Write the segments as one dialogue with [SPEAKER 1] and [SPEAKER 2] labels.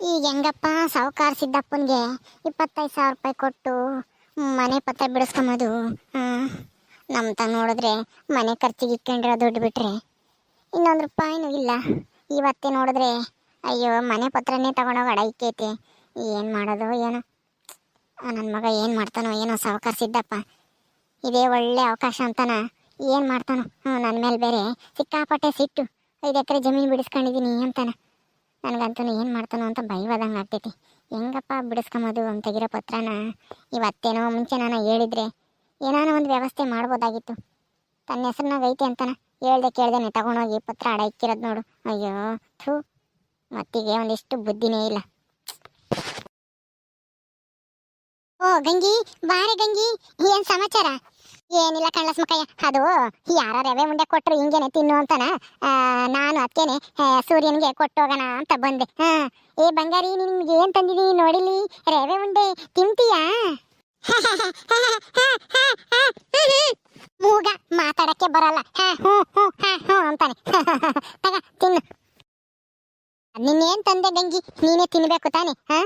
[SPEAKER 1] ಈಗ ಹೆಂಗಪ್ಪ? ಸಾವುಕಾರ ಸಿದ್ದಪ್ಪನಿಗೆ ಇಪ್ಪತ್ತೈದು ಸಾವಿರ ರೂಪಾಯಿ ಕೊಟ್ಟು ಮನೆ ಪತ್ರ ಬಿಡಿಸ್ಕೊಂಬೋದು. ನಮ್ಮ ತ ನೋಡಿದ್ರೆ ಮನೆ ಖರ್ಚಿಗೆ ಇಟ್ಕೊಂಡಿರೋ ದುಡ್ಡು ಬಿಟ್ಟರೆ ಇನ್ನೊಂದು ರೂಪಾಯಿನೂ ಇಲ್ಲ. ಇವತ್ತೇ ನೋಡಿದ್ರೆ, ಅಯ್ಯೋ, ಮನೆ ಪತ್ರನೇ ತಗೊಂಡೋಗಿ ಅಡೈಕೈತೆ ಏನು ಮಾಡೋದು, ಏನೋ? ನನ್ನ ಮಗ ಏನು ಮಾಡ್ತಾನೋ ಏನೋ ಸಾವುಕಾರ ಸಿದ್ದಪ್ಪ. ಇದೇ ಒಳ್ಳೆ ಅವಕಾಶ ಅಂತಾನ. ಏನು ಮಾಡ್ತಾನೋ? ಹ್ಞೂ ನನ್ನ ಮೇಲೆ ಬೇರೆ ಸಿಕ್ಕಾಪಟ್ಟೆ ಸಿಟ್ಟು. ಐದು ಎಕರೆ ಜಮೀನು ಬಿಡಿಸ್ಕೊಂಡಿದ್ದೀನಿ ಅಂತಾನ. ನನಗಂತೂ ಏನು ಮಾಡ್ತಾನೋ ಅಂತ ಭಯವಾದಂಗೆ ಆಗ್ತೈತಿ. ಹೆಂಗಪ್ಪ ಬಿಡಿಸ್ಕೊಂಬೋದು ಅವ್ನು ತೆಗಿರೋ ಪತ್ರನ? ಇವತ್ತೇನೋ ಮುಂಚೆ ನಾನು ಹೇಳಿದ್ರೆ ಏನಾನ ಒಂದು ವ್ಯವಸ್ಥೆ ಮಾಡ್ಬೋದಾಗಿತ್ತು. ತನ್ನ ಹೆಸ್ರನ್ನ ಐತೆ ಅಂತಾನ. ಹೇಳ್ದೆ ಕೇಳ್ದೇನೆ ತಗೊಂಡೋಗಿ ಪತ್ರ ಅಡ ಇಕ್ಕಿರೋದು ನೋಡು. ಅಯ್ಯೋ ಥೂ, ಮತ್ತಿಗೆ ಒಂದಿಷ್ಟು ಬುದ್ಧಿನೇ ಇಲ್ಲ. ಓ ಗಂಗಿ ಬಾರೆ ಗಂಗಿ ಏನ್ ಸಮಾಚಾರ ಏನಿಲ್ಲ ಕಳ್ಳಸ್ಮಕಯ್ಯ ಅದು ಯಾರ ರವೆ ಉಂಡೆ ಕೊಟ್ರು ಹಿಂಗೇನೆ ತಿನ್ನು ಅಂತಾನ ನಾನು ಅದಕ್ಕೇನೆ ಸೂರ್ಯನಿಗೆ ಕೊಟ್ಟೋಗೋಣ ಅಂತ ಬಂದೆ ಹಾ ಏ ಬಂಗಾರಿ ನಿಮ್ಗೆ ಏನ್ ತಂದಿದೀನಿ ನೋಡಿಲಿ ರವೆ ಉಂಡೆ ತಿಂತೀಯಾ ಮೂಗ ಮಾತಾಡಕ್ಕೆ ಬರಲ್ಲ ಹ್ಞೂ ಅಂತಾನೆ ತಗ ತಿನ್ನು ನಿನ್ನೇನ್ ತಂದೆ ಗಂಗಿ ನೀನೇ ತಿನ್ಬೇಕು ತಾನೆ ಹಾ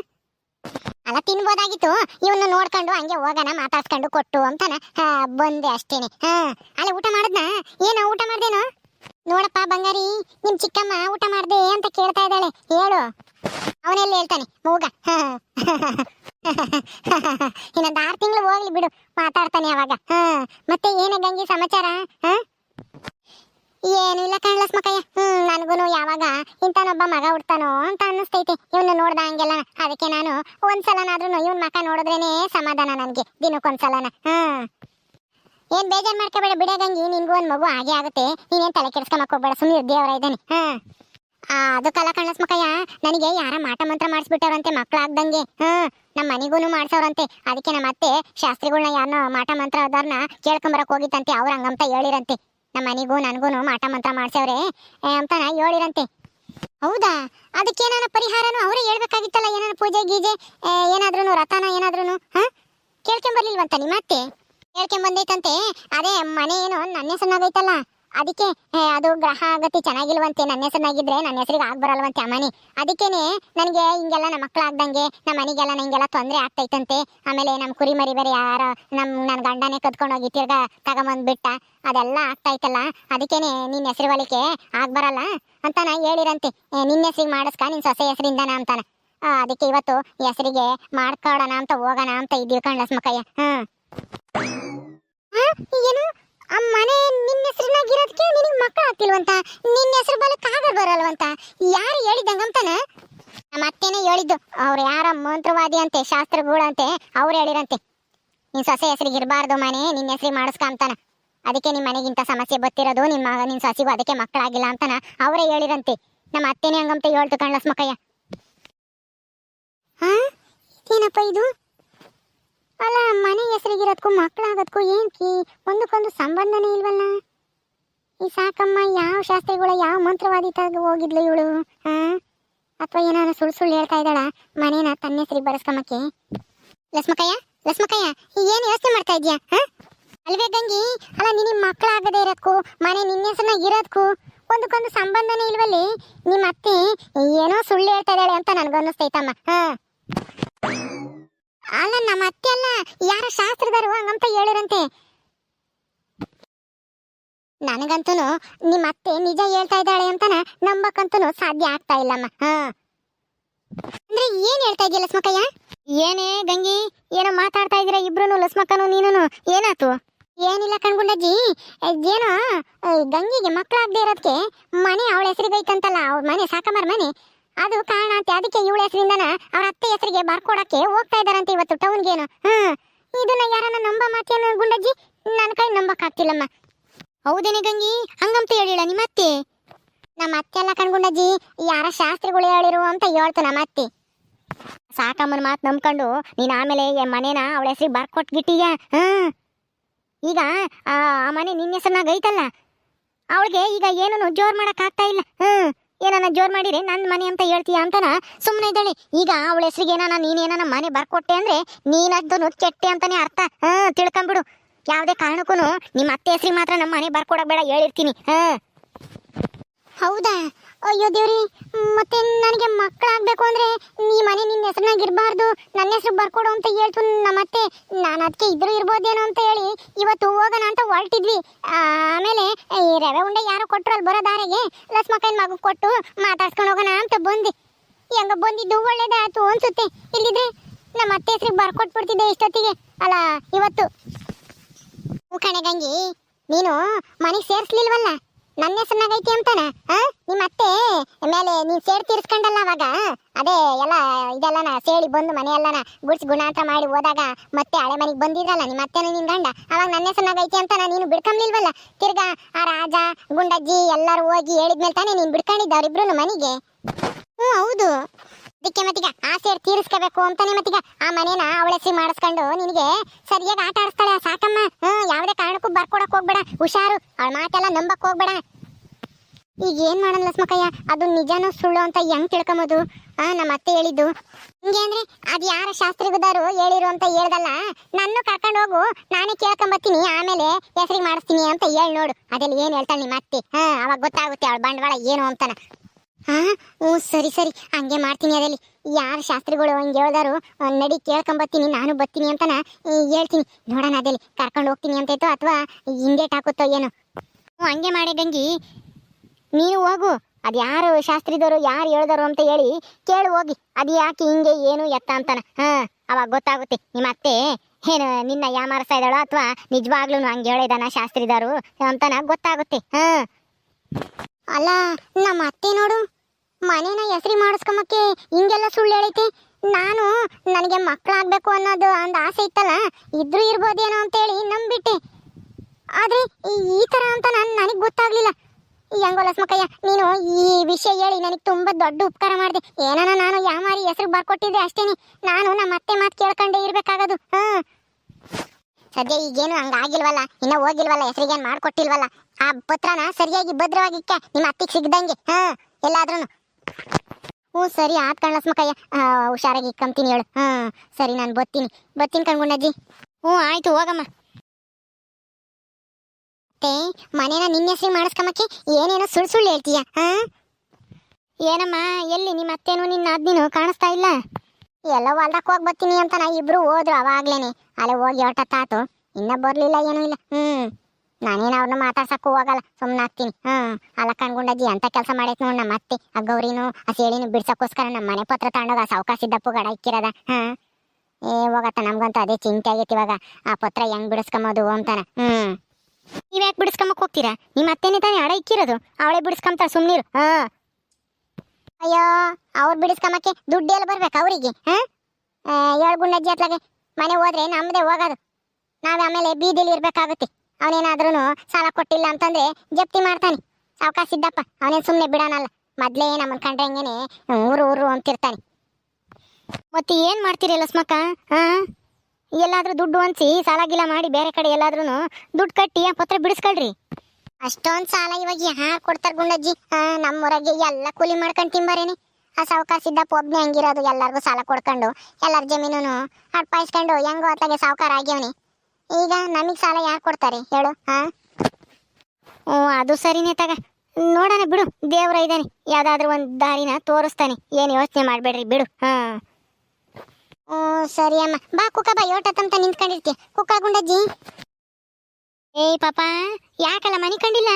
[SPEAKER 1] ಅಲ್ಲ ತಿನ್ಬೋದಾಗಿತ್ತು ಇವನ್ನ ನೋಡ್ಕೊಂಡು ಹಂಗೆ ಹೋಗೋಣ ಮಾತಾಡ್ಸ್ಕೊಂಡು ಕೊಟ್ಟು ಅಂತಾನ ಬಂದೆ ಅಷ್ಟೇನೆ ಹಾ ಅಲ್ಲ ಊಟ ಮಾಡದ್ನ ಏನು ಊಟ ಮಾಡ್ದೇನೋ ನೋಡಪ್ಪ ಬಂಗಾರಿ ನಿಮ್ ಚಿಕ್ಕಮ್ಮ ಊಟ ಮಾಡ್ದೆ ಅಂತ ಕೇಳ್ತಾ ಇದ್ದಾಳೆ ಹೇಳು ಅವನೆಲ್ಲ ಹೇಳ್ತಾನೆ ಮೂಗ. ಇನ್ನೊಂದು ಆರು ತಿಂಗಳು ಹೋಗ್ಲಿ ಬಿಡು ಮಾತಾಡ್ತಾನೆ ಅವಾಗ ಹಾ ಮತ್ತೆ ಏನೇ ಗಂಗಿ ಸಮಾಚಾರ ಹಾ ಏನು ಇಲ್ಲ ಮಕ್ಕಯ್ಯ ಹ್ಮ್ ನನಗೂ ಯಾವಾಗ ಇಂತನೊಬ್ಬ ಮಗ ಹುಡ್ತಾನೋ ಅಂತ ಅನ್ನಿಸ್ತೈತೆ. ಇವನು ನೋಡ್ದ ಹಂಗೆಲ್ಲ. ಅದಕ್ಕೆ ನಾನು ಒಂದ್ಸಲನಾದ್ರೂ ಇವನ್ ಮಕ ನೋಡಿದ್ರೇನೆ ಸಮಾಧಾನ ನನಗೆ. ದಿನಕ್ಕೊಂದ್ಸಲನ. ಹ್ಮ್. ಏನ್ ಬೇಜಾರ್ ಮಾಡ್ಕೋಬೇಡ ಬಿಡಗಂಗಿ ನಿನ್ಗೂ ಒಂದ್ ಮಗು ಹಾಗೆ ಆಗುತ್ತೆ. ನೀನೇನ್ ತಲೆ ಕೆಡ್ಸ್ಕೊಂಬಕ್ ಹೋಗ್ಬೇಡ. ಸುಮ್ಮನೆ ದೇವರ ಇದ್ದಾನೆ ಹ್ಮ್. ಅದು ಕಣ್ಣಸ್ ಮಕ್ಕಯ್ಯ ನನಗೆ ಯಾರ ಮಾಟ ಮಂತ್ರ ಮಾಡಿಸ್ಬಿಟ್ಟವ್ರಂತೆ ಮಕ್ಕಳಾಗ್ದಂಗೆ ಹ್ಮ್. ನಮ್ಮ ಮನೆಗೂನು ಮಾಡ್ಸವ್ರಂತೆ. ಅದಕ್ಕೆ ನಮ್ಮ ಅತ್ತೆ ಶಾಸ್ತ್ರಿಗಳನ್ನ ಯಾರನ್ನೋ ಮಾಟ ಮಂತ್ರ ಅದಾರನ್ನ ಕೇಳ್ಕೊಂಬರಕ್ ಹೋಗಿತ್ತಂತೆ. ಅವ್ರ ಹಂಗಂತ ಹೇಳಿರಂತೆ. ನಮ್ಮ ಮನೆಗೂ ನನಗೂ ಮಾಟ ಮಂತ್ರ ಮಾಡ್ಸವ್ರೆ. ಅಂತ ಅಂತಾನ ಹೇಳಿರಂತೆ. ಹೌದಾ? ಅದಕ್ಕೇನಾನ ಪರಿಹಾರನೂ ಅವರೇ ಹೇಳ್ಬೇಕಾಗಿತ್ತಲ್ಲ ಏನಾನ ಪೂಜೆ ಗೀಜೆ? ಏನಾದ್ರೂ ರಥನ ಏನಾದ್ರೂ ಹಾ? ಕೇಳ್ಕೊಂಬರ್ಲಿಲ್ವಂತ ನಿಮ್ಮ ಅತ್ತೆ? ಕೇಳ್ಕೊಂಬಂದೈತಂತೆ. ಅದೇ ಮನೆ ಏನು ನನ್ನ ಹೆಸರಿನಾಗೈತಲ್ಲ ಅದಕ್ಕೆ ಅದು ಗ್ರಹ ಆಗತ್ತೆ ಚೆನ್ನಾಗಿಲ್ವಂತೆ ನನ್ನ ಹೆಸರಿನಾಗಿದ್ರೆ ನನ್ನ ಹೆಸರಿಗೆ ಆಗ್ಬರಲ್ವಂತೆ ಆ ಮನಿ ಅದಕ್ಕೇನೆ ನನಗೆ ಹಿಂಗೆಲ್ಲ ನಮ್ಮ ಮಕ್ಕಳಾಗ್ದಂಗೆ ನಮ್ಮ ಮನೆಗೆಲ್ಲ ನಂಗೆಲ್ಲ ತೊಂದರೆ ಆಗ್ತೈತಂತೆ. ಆಮೇಲೆ ನಮ್ಮ ಕುರಿ ಮರಿ ಬೇರೆ ಯಾರ ನಮ್ಮ ನನ್ನ ಗಂಡನೇ ಕದ್ಕೊಂಡೋಗಿ ಹೋಗಿ ತಿರ್ಗ ಬಿಟ್ಟ ಅದೆಲ್ಲ ಆಗ್ತೈತಲ್ಲ. ಅದಕ್ಕೇನೆ ನಿನ್ನ ಹೆಸರು ಬಳಿಕೆ ಆಗ್ಬರಲ್ಲ ಅಂತಾನ ಹೇಳಿರಂತೆ. ಏ, ನಿನ್ನ ಹೆಸರಿಗೆ ಮಾಡಿಸ್ಕ ನಿನ್ನ ಸೊಸೆ ಹೆಸರಿಂದನ ಅಂತಾನೆ. ಅದಕ್ಕೆ ಇವತ್ತು ಹೆಸರಿಗೆ ಮಾಡ್ಕೊಡೋಣ ಅಂತ ಹೋಗೋಣ ಅಂತ ಇದ್ದೀವಿ ಕಣ್ಲಸ್ಮಕಯ್ಯ ಹ್ಮ್. ಏನು ನಿನಗೆ ಆಗ್ತಿಲ್ವಂತ ನಿನ್ನ ಹೆಸರು ಬಲಕ್ಕೆ ಆಗ ಬರಲ್ವಂತ? ಯಾರು ಹೇಳಿದಂಗಂತಾನ ನಮ್ಮ ಅತ್ತೆನೇ ಹೇಳಿದ್ದು, ಅವ್ರು ಯಾರ ಮಂತ್ರವಾದಿ ಅಂತೆ ಶಾಸ್ತ್ರಗಳಂತೆ ಅವ್ರು ಹೇಳಿರಂತೆ. ನಿನ್ ಸೊಸೆ ಹೆಸರಿಗೆ ಇರಬಾರ್ದು ಮನೆ, ನಿನ್ನ ಹೆಸರಿಗೆ ಮಾಡಿಸ್ಕಂತಾನ ಅದಕ್ಕೆ ನಿಮ್ಮ ಮನೆಗಿಂತ ಸಮಸ್ಯೆ ಬತ್ತಿರೋದು ನಿಮ್ಮ ನಿನ್ನ ಸೊಸೆಗೂ ಅದಕ್ಕೆ ಮಕ್ಕಳಾಗಿಲ್ಲ ಅಂತಾನ ಅವರೇ ಹೇಳಿರಂತೆ. ನಮ್ಮ ಅತ್ತೆನೇ ಹಂಗಂತ ಹೇಳ್ತು ಕಣ್ಲಸ್ ಮಕ್ಕಯ್ಯ ಹಾ ಏನಪ್ಪ ಇದು? ಅಲ್ಲ, ಮನೆ ಹೆಸರಿಗಿರೋದಕ್ಕೂ ಮಕ್ಕಳಾಗೋದಕ್ಕೂ ಏನ್ ಕಿ ಒಂದಕ್ಕೊಂದು ಸಂಬಂಧನೇ ಇಲ್ವಲ್ಲ? ಈ ಸಾಕಮ್ಮ ಯಾವ ಶಾಸ್ತ್ರಿಗಳು ಯಾವ ಮಂತ್ರವಾದಿ ತಾಗ ಹೋಗಿದ್ಲು ಇವಳು ಹಾ ಅಥವಾ ಏನಾರ ಸುಳ್ಳು ಸುಳ್ಳು ಹೇಳ್ತಾ ಇದ್ದಾಳ ಮನೇನ ತನ್ನ ಹೆಸರಿಗೆ ಬರೆಸ್ಕೊಂಬಕ್ಕೆ ಲಸ್ಮಕಯ್ಯ ಲಸ್ಮಕಯ್ಯ ಏನು ಯೋಚನೆ ಮಾಡ್ತಾ ಇದೀಯಾ, ಹಾ? ಅಲ್ವೇ ಗಂಗಿ, ಅಲ್ಲ ನಿನ್ನ ಮಕ್ಕಳಾಗದೇ ಇರೋದಕ್ಕೂ ಮನೆ ನಿನ್ನ ಹೆಸರನ್ನ ಇರೋದಕ್ಕೂ ಒಂದಕ್ಕೊಂದು ಸಂಬಂಧನೇ ಇಲ್ವಲ್ಲಿ? ನಿಮ್ಮ ಅತ್ತೆ ಏನೋ ಸುಳ್ಳು ಹೇಳ್ತಾ ಇದ್ದಾಳೆ ಅಂತ ನನ್ಗನ್ನಿಸ್ತೈತಮ್ಮ ಹಾ? ಅಲ್ಲ ನಮ್ಮ ಅತ್ತೆ ಅಲ್ಲ, ಯಾರ ಶಾಸ್ತ್ರದಾರು ಹಂಗಂತ ಹೇಳಿರಂತೆ. ನನಗಂತೂ ನಿಮ್ಮ ಅತ್ತೆ ನಿಜ ಹೇಳ್ತಾ ಇದ್ದಾಳೆ ಅಂತಾನ ನಂಬಕ್ಕಂತೂ ಸಾಧ್ಯ ಆಗ್ತಾ ಇಲ್ಲಮ್ಮ. ಹಾ. ಅಂದ್ರೆ ಏನ್ ಹೇಳ್ತಾ ಇದೆಯಾ ಲಸ್ಮಕಯ್ಯ ಏನೇ ಗಂಗಿ ಏನೋ ಮಾತಾಡ್ತಾ ಇದ್ದೀರಾ ಇಬ್ರು ಲಸ್ಮಕ್ಕನು ನೀನು ಏನಾತು ಏನಿಲ್ಲ ಕಣ್ಗುಂಡಜ್ಜಿ ಏನೋ ಗಂಗಿಗೆ ಮಕ್ಕಳಾಗದೆ ಇರೋದಕ್ಕೆ ಮನೆ ಅವಳ ಹೆಸರಿಗೆ ಐತಂತಲ್ಲ ಅವ್ರ ಮನೆ ಸಾಕಮ್ಮರ ಮನೆ. ಅದು ಕಾರಣ ಅಂತ ಅದಕ್ಕೆ ಇವಳ ಹೆಸರಿಂದನ ಅವ್ರ ಅತ್ತೆ ಹೆಸರಿಗೆ ಬರ್ಕೊಡಕ್ಕೆ ಹೋಗ್ತಾ ಇದಾರಂತೆ ಇವತ್ತು ಟೌನ್ಗೇನು ಹ್ಮ್ ಇದನ್ನ ಯಾರನ್ನ ನಂಬ ಮಾತೇನು ಗುಂಡಜ್ಜಿ? ನನ್ನ ಕೈ ನಂಬಕ್ ಆಗ್ತಿಲ್ಲಮ್ಮ ಹೌದೇನೆ ಗಂಗಿ? ಹಂಗಂತ ಹೇಳಿಲ್ಲ ನಿಮ್ಮ ಅತ್ತೆ ನಮ್ಮ ಅತ್ತೆ ಎಲ್ಲ ಕಣ್ಗುಂಡಜ್ಜಿ ಯಾರ ಶಾಸ್ತ್ರಿಗಳು ಹೇಳಿರು ಅಂತ ಹೇಳ್ತು ನಮ್ಮ ಅತ್ತೆ ಸಾಕಮ್ಮನ ಮಾತು ನಂಬ್ಕೊಂಡು ನೀನು ಆಮೇಲೆ ಮನೇನ ಅವಳ ಹೆಸರಿಗೆ ಬರ್ಕೊಟ್ಗಿಟ್ಟೀಯ ಹ್ಮ್ ಈಗ ಆ ಮನೆ ನಿನ್ನ ಹೆಸರ್ನಾಗ ಐತಲ್ಲ? ಅವಳಿಗೆ ಈಗ ಏನೂ ಜೋರು ಮಾಡಕ್ ಆಗ್ತಾ ಇಲ್ಲ. ಹ್ಞೂ ಏನಾನ ಜೋರು ಮಾಡಿರಿ ನನ್ನ ಮನೆ ಅಂತ ಹೇಳ್ತೀಯ ಅಂತನ ಸುಮ್ಮನೆ ಇದ್ದಾಳೆ. ಈಗ ಅವಳ ಹೆಸರಿಗೆ ಏನಾನ ನೀನೇನಾನ ಮನೆ ಬರ್ಕೊಟ್ಟೆ ಅಂದ್ರೆ ನೀನದ್ದು ಕೆಟ್ಟೆ ಅಂತಾನೆ ಅರ್ಥ. ಹ್ಮ್ ತಿಳ್ಕೊಂಬಿಡು. ಯಾವುದೇ ಕಾರಣಕ್ಕೂ ನಿಮ್ಮ ಅತ್ತೆ ಹೆಸ್ರಿಗೆ ಮಾತ್ರ ನಮ್ಮ ಮನೆ ಬರ್ಕೊಡಕ್ ಬೇಡ ಹೇಳಿರ್ತೀನಿ. ಹೌದಾ? ಅಯ್ಯೋ ದೇವ್ರಿ, ಮತ್ತೆ ನನಗೆ ಮಕ್ಕಳಾಗಬೇಕು ಅಂದ್ರೆ ಈ ಮನೆ ನಿನ್ನ ಹೆಸರಿನಾಗ ಇರಬಾರ್ದು ನನ್ನ ಹೆಸರು ಬರ್ಕೊಡು ಅಂತ ಹೇಳ್ತು ನಮ್ಮತ್ತೆ ನಾನು ಅದಕ್ಕೆ ಇದ್ರು ಇರ್ಬೋದೇನೋ ಅಂತ ಹೇಳಿ ಇವತ್ತು ಹೋಗೋಣ ಅಂತ ಹೊರಟಿದ್ವಿ. ಆಮೇಲೆ ಈ ರವೆ ಉಂಡೆ ಯಾರು ಕೊಟ್ಟರು ಅಲ್ಲಿ ಬರೋ ದಾರಿಗೆ ಲಸ್ಮಕ್ಕನ ಮಗು ಕೊಟ್ಟು ಮಾತಾಡ್ಸ್ಕೊಂಡು ಹೋಗೋಣ ಅಂತ ಬಂದೆ. ಹೆಂಗ ಬಂದಿದ್ದು ಒಳ್ಳೇದಾಯ್ತು ಅನ್ಸುತ್ತೆ. ಇಲ್ಲಿದ್ರೆ ನಮ್ಮ ಅತ್ತೆ ಹೆಸ್ರಿಗೆ ಬರ್ಕೊಟ್ಬಿಡ್ತಿದ್ದೆ ಇಷ್ಟೊತ್ತಿಗೆ. ಅಲ್ಲ, ಇವತ್ತು. ಕಣೆ ಗಂಗಿ. ನೀನು ಮನೆಗೆ ಸೇರಿಸ್ಲಿಲ್ವಲ್ಲ? ನನ್ನ ಹೆಸರಿನಾಗೈತಿ ಅಂತಾನ ನಿಮ್ಮ ಅತ್ತೆ ಮೇಲೆ ನೀನ್ ಸೇಡ್ ತೀರ್ಸ್ಕೊಂಡಲ್ಲ ಅವಾಗ? ಅದೇ ಎಲ್ಲ ಇದೆಲ್ಲನ ಸೇಳಿ ಬಂದು ಮನೆಯೆಲ್ಲನ ಗುಡ್ಸ್ ಗುಣಾಂತರ ಮಾಡಿ ಹೋದಾಗ ಮತ್ತೆ ಹಳೆ ಮನೆಗೆ ಬಂದಿದ್ರಲ್ಲ ನಿಮ್ಮ ಅತ್ತೆನ ನಿನ್ ಗಂಡ? ಅವಾಗ ನನ್ನ ಹೆಸರಿನಾಗೈತಿ ಅಂತಾನ, ನೀನು ಬಿಡ್ಕೊಂಬ್ಲಿಲ್ವಲ್ಲ? ತಿರ್ಗಾ ಆ ರಾಜ, ಗುಂಡಜ್ಜಿ ಎಲ್ಲರೂ ಹೋಗಿ ಹೇಳಿದ್ಮೇಲೆ ತಾನೇ ನೀನು ಬಿಡ್ಕೊಂಡಿದ್ದ ಅವ್ರಿಬ್ರು ಮನೆಗೆ? ಹ್ಞೂ, ಹೌದು. ಅದಕ್ಕೆ ಮತ್ತೀಗ ಆಸೆ ತೀರಿಸ್ಕೋಬೇಕು ಅಂತಾನೆ ಮತ್ತೀಗ ಆ ಮನೇನ ಅವಳ ಹೆಸರು ಮಾಡಿಸ್ಕೊಂಡು ನಿನಗೆ ಸರಿಯಾಗಿ ಆಟ ಆಡಿಸ್ತಾಳೆ ಸಾಕಮ್ಮ. ಹ್ಞೂ ಯಾವುದೇ ಕಾರಣಕ್ಕೂ ಬರ್ಕೊಡಕ್ಕೆ ಹೋಗ್ಬೇಡ. ಹುಷಾರು, ಅವಳ ಮಾತೆಲ್ಲ ನಂಬಕ್ ಹೋಗ್ಬೇಡ. ಈಗ ಏನು ಮಾಡಲ್ಲ ಲಸ್ಮಕಯ್ಯ? ಅದು ನಿಜಾನೂ ಸುಳ್ಳು ಅಂತ ಹೆಂಗ್ ತಿಳ್ಕೊಂಬೋದು ಆ ನಮ್ಮ ಅತ್ತೆ ಹೇಳಿದ್ದು. ಹಿಂಗೆ ಅಂದ್ರೆ ಅದು ಯಾರ ಶಾಸ್ತ್ರಿಗುದಾರು ಹೇಳಿರು ಅಂತ ಹೇಳ್ದಲ್ಲ? ನನ್ನ ಕರ್ಕೊಂಡು ಹೋಗು. ನಾನೇ ಕೇಳ್ಕೊಂಬತ್ತೀನಿ. ಆಮೇಲೆ ಹೆಸರಿಗೆ ಮಾಡಿಸ್ತೀನಿ ಅಂತ ಹೇಳಿ ನೋಡು. ಅದೆಲ್ಲ ಏನು ಹೇಳ್ತಾಳೆ ನಿಮ್ಮ ಅತ್ತೆ? ಹಾ, ಅವಾಗ ಗೊತ್ತಾಗುತ್ತೆ ಅವಳ ಬಂಡವಾಳ ಏನು ಅಂತಾನ. ಹಾ ಸರಿ ಸರಿ. ಹಂಗೆ ಮಾಡ್ತೀನಿ ಅದರಲ್ಲಿ. ಯಾರ ಶಾಸ್ತ್ರಿಗಳು ಹಂಗೆ ಹೇಳ್ದಾರು ನಡಿ ಕೇಳ್ಕೊಂಬತ್ತೀನಿ, ನಾನು ಬರ್ತೀನಿ ಅಂತನ ಹೇಳ್ತೀನಿ. ನೋಡೋಣ ಅದಲ್ಲಿ ಕರ್ಕೊಂಡು ಹೋಗ್ತೀನಿ ಅಂತೈತೋ ಅಥವಾ ಹಿಂಗೇಟ್ ಹಾಕುತ್ತೋ ಏನೋ. ಹ್ಞೂ, ಹಂಗೆ ಮಾಡಿ ಗಂಗಿ. ನೀನು ಹೋಗು. ಅದು ಯಾರು ಶಾಸ್ತ್ರಿದವರು, ಯಾರು ಹೇಳ್ದರು ಅಂತ ಹೇಳಿ ಕೇಳಿ, ಹೋಗಿ. ಅದು ಯಾಕೆ ಹಿಂಗೆ, ಏನು, ಎತ್ತ ಅಂತಾನ. ಹಾ, ಅವಾಗ ಗೊತ್ತಾಗುತ್ತೆ. ನಿಮ್ಮ ಅತ್ತೆ ಏನು, ನಿನ್ನ ಯಾಮಾರಿಸ್ತಾ ಇದ್ದಾಳೋ ಅಥವಾ ನಿಜವಾಗ್ಲೂ ಹಂಗೆ ಹೇಳಿದಾನ ಶಾಸ್ತ್ರಿದಾರು ಅಂತನ ಗೊತ್ತಾಗುತ್ತೆ. ಹಾ. ಅಲ್ಲ, ನಮ್ಮ ಅತ್ತೆ ನೋಡು. ಮನೇನ ಹೆಸರಿ ಮಾಡಿಸ್ಕೊಂಬಕ್ಕೆ ಹಿಂಗೆಲ್ಲ ಸುಳ್ಳು ಹೇಳೈತೆ? ನಾನು ನನಗೆ ಮಕ್ಕಳಾಗಬೇಕು ಅನ್ನೋದು ಒಂದು ಆಸೆ ಇತ್ತಲ್ಲ? ಇದ್ರೂ ಇರ್ಬೋದೇನೋ ಅಂತೇಳಿ ನಂಬಿಟ್ಟೆ. ಆದ್ರೆ ಈ ಥರ ಅಂತ ನಾನು ನನಗೆ ಗೊತ್ತಾಗ್ಲಿಲ್ಲ. ಹೆಂಗೋ ಲಸ್ಮಕ್ಕಯ್ಯ ನೀನು ಈ ವಿಷಯ ಹೇಳಿ ನನಗೆ ತುಂಬಾ ದೊಡ್ಡ ಉಪಕಾರ ಮಾಡಿದೆ. ಏನಾನ ನಾನು ಯಾಮಾರಿ ಹೆಸರು ಬರ್ಕೊಟ್ಟಿದ್ದೆ ಅಷ್ಟೇನೆ. ನಾನು ನಮ್ಮ ಅತ್ತೆ ಮಾತು ಕೇಳ್ಕೊಂಡೇ ಇರಬೇಕಾಗೋದು. ಹಾಂ. ಸದ್ಯ ಈಗೇನು ಹಂಗಾಗಿಲ್ವಲ್ಲ? ಇನ್ನೂ ಹೋಗಿಲ್ವಲ್ಲ? ಹೆಸರಿಗೇನು ಮಾಡ್ಕೊಟ್ಟಿಲ್ವಲ್ಲ? ಆ ಪತ್ರನ ಸರಿಯಾಗಿ ಭದ್ರವಾಗಿಕ್ಕ. ನಿಮ್ಮ ಅತ್ತಿಗೆ ಸಿಗ್ದಂಗೆ. ಹಾಂ ಎಲ್ಲಾದ್ರೂ ಹ್ಞೂ, ಸರಿ ಆತ್ ಕಣ್ಲಸ್ಮಕ್ಕಯ್ಯ ಹುಷಾರಾಗಿ ಇಕ್ಕಂತೀನಿ ಹೇಳು. ಹಾ, ಸರಿ, ನಾನು ಬತ್ತೀನಿ ಬತ್ತೀನಿ ಕಣ್ಗುಣ್ಣಜ್ಜಿ ಹ್ಞೂ, ಆಯ್ತು, ಹೋಗಮ್ಮ. ಮತ್ತೆ ಮನೇನ ನಿನ್ನ ಹೆಸರು ಮಾಡಿಸ್ಕೊಂಬಕ್ಕೆ ಏನೇನೋ ಸುಳ್ಳು ಸುಳ್ಳು ಹೇಳ್ತೀಯ, ಹಾ? ಏನಮ್ಮ, ಎಲ್ಲಿ ನಿಮ್ಮ ಅತ್ತೇನು ನಿನ್ನ ಅದ್ನಿನು ಕಾಣಿಸ್ತಾ ಇಲ್ಲ? ಎಲ್ಲ ಹೊಲ್ದಕ್ಕೆ ಹೋಗಿ ಬರ್ತೀನಿ ಅಂತ ನಾ ಇಬ್ರು ಹೋದ್ರು ಅವಾಗ್ಲೇನೆ. ಅಲ್ಲೇ ಹೋಗಿ ತಾತು ಇನ್ನ ಬರ್ಲಿಲ್ಲ, ಏನೂ ಇಲ್ಲ. ಹ್ಮ್. ನಾನೇನು ಅವ್ರನ್ನ ಮಾತಾಡ್ಸಕ್ಕೂ ಹೋಗಲ್ಲ ಸುಮ್ಮನೆ ಆಗ್ತೀನಿ ಹ್ಮ್ ಅಲ್ಲ ಕಣ್ಗುಂಡಜ್ಜಿ ಅಂತ ಕೆಲಸ ಮಾಡೈತೆ ನೋಡಿ ನಮ್ಮ ಅತ್ತೆ, ಆ ಗೌರಿನು, ಆ ಸೇಳಿನೂ ಬಿಡ್ಸಕ್ಕೋಸ್ಕರ ನಮ್ಮ ಮನೆ ಪತ್ರ ತಗೊಂಡೋಗ ಆ ಸಾವ್ಕಾಶ ಸಿದ್ದಪ್ಪು ಗಡ ಇಕ್ಕಿರದ. ಹಾ ಏ, ಹೋಗತ್ತ, ನಮ್ಗಂತೂ ಅದೇ ಚಿಂತೆ ಆಗೈತಿ ಇವಾಗ. ಆ ಪತ್ರ ಹೆಂಗ್ ಬಿಡಿಸ್ಕೊಂಬೋದು ಅಂತಾನ. ಹ್ಮ್. ನೀವ್ಯಾಕೆ ಬಿಡಿಸ್ಕೊಂಬಕ್ ಹೋಗ್ತೀರಾ? ನಿಮ್ಮ ಅತ್ತೆನೇ ತಾನೇ ಅಡ ಇಕ್ಕಿರೋದು. ಅವಳೇ ಬಿಡಿಸ್ಕೊಂತಾಳ ಸುಮ್ಮನಿರು ಹಾಂ. ಅಯ್ಯೋ, ಅವ್ರು ಬಿಡಿಸ್ಕೊಂಬಕ್ಕೆ ದುಡ್ಡು ಎಲ್ಲ ಬರ್ಬೇಕು ಅವರಿಗೆ ಹಾಂ ಏಳು ಗುಂಡಜ್ಜಿ ಅತ್ಲಾಗೆ ಮನೆ ಹೋದ್ರೆ ನಮ್ಮದೇ ಹೋಗೋದು. ನಾವ್ ಆಮೇಲೆ ಬೀದಿಲಿ ಇರ್ಬೇಕಾಗುತ್ತೆ ಅವನೇನಾದ್ರೂ ಸಾಲ ಕೊಟ್ಟಿಲ್ಲ ಅಂತಂದ್ರೆ ಜಪ್ತಿ ಮಾಡ್ತಾನೆ. ಸಾವ್ಕಾಶ ಇದ್ದಪ್ಪ, ಅವನೇನು ಸುಮ್ಮನೆ ಬಿಡೋಣಲ್ಲ ಮೊದಲೇ ನಮ್ಮನ್ ಕಂಡ್ರೆ ಹಂಗೇನೆ ಊರು ಊರು ಅಂತಿರ್ತಾನೆ. ಮತ್ತೆ ಏನು ಮಾಡ್ತೀರಿ ಲಸ್ಮಕ್ಕ ಹಾ ಎಲ್ಲಾದ್ರೂ ದುಡ್ಡು ಹಂಚಿ ಸಾಲ ಗಿಲ ಮಾಡಿ ಬೇರೆ ಕಡೆ ಎಲ್ಲಾದ್ರೂ ದುಡ್ಡು ಕಟ್ಟಿ ಆ ಪತ್ರ ಬಿಡಿಸ್ಕೊಳ್ರಿ. ಅಷ್ಟೊಂದ್ ಸಾಲ ಇವಾಗ ಯಾರು ಕೊಡ್ತಾರ ಗುಂಡಜ್ಜಿ? ಹಾಂ ನಮ್ಮೂರಾಗೆ ಎಲ್ಲ ಕೂಲಿ ಮಾಡ್ಕೊಂಡ್ ತಿಂಬರೇನೆ. ಆ ಸಾವುಕಾರ ಸಿದ್ದಪ್ಪ ಒಬ್ಬನೇ ಹಂಗಿರೋದು, ಎಲ್ಲಾರ್ಗೂ ಸಾಲ ಕೊಡ್ಕೊಂಡು, ಎಲ್ಲರ ಜಮೀನು ಅಡ್ಪಾಯಿಸ್ಕೊಂಡು ಹೆಂಗೋ ಅತ್ತಾಗೆ ಸಾವುಕಾರ ಆಗ್ಯವನಿ. ಈಗ ನಮಗೆ ಸಾಲ ಯಾಕೆ ಕೊಡ್ತಾರೆ ಹೇಳು, ಹಾ? ಹ್ಞೂ, ಅದು ಸರಿನೇ ತಗ. ನೋಡೋಣ ಬಿಡು, ದೇವ್ರ ಇದ್ದಾನೆ ಯಾವ್ದಾದ್ರು ಒಂದು ದಾರಿನ ತೋರಿಸ್ತಾನೆ. ಏನು ಯೋಚನೆ ಮಾಡಬೇಡ್ರಿ, ಬಿಡು, ಹಾ? ಹ್ಞೂ, ಸರಿ ಅಮ್ಮ. ಬಾ ಕುಕ್ಕ ಬಾ ಯೋಟತ್ತಂತ ನಿಂತ್ಕೊಂಡಿರ್ತೀಯ ಕುಕ್ಕ ಗುಂಡಜ್ಜಿ. ಏಯ್, ಪಾಪ, ಯಾಕಲ್ಲ ಮನಿ ಕಂಡಿಲ್ಲ?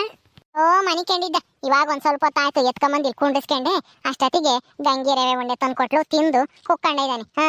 [SPEAKER 1] ಓ, ಮನಿ ಕಂಡಿದ್ದ. ಇವಾಗ ಒಂದ್ ಸ್ವಲ್ಪ ಹೊತ್ತಾಯ್ತು ಎತ್ಕೊಂಬಂದು ಇಲ್ಲಿ ಕುಂಡಿಸ್ಕೊಂಡೆ. ಅಷ್ಟೊತ್ತಿಗೆ ಗಂಗಿ ರವೆ ಉಂಡೆ ತಂದ್ಕೊಟ್ಲು, ತಿಂದು ಕುಕ್ಕಂಡ ಇದ್ದಾನೆ ಹಾ?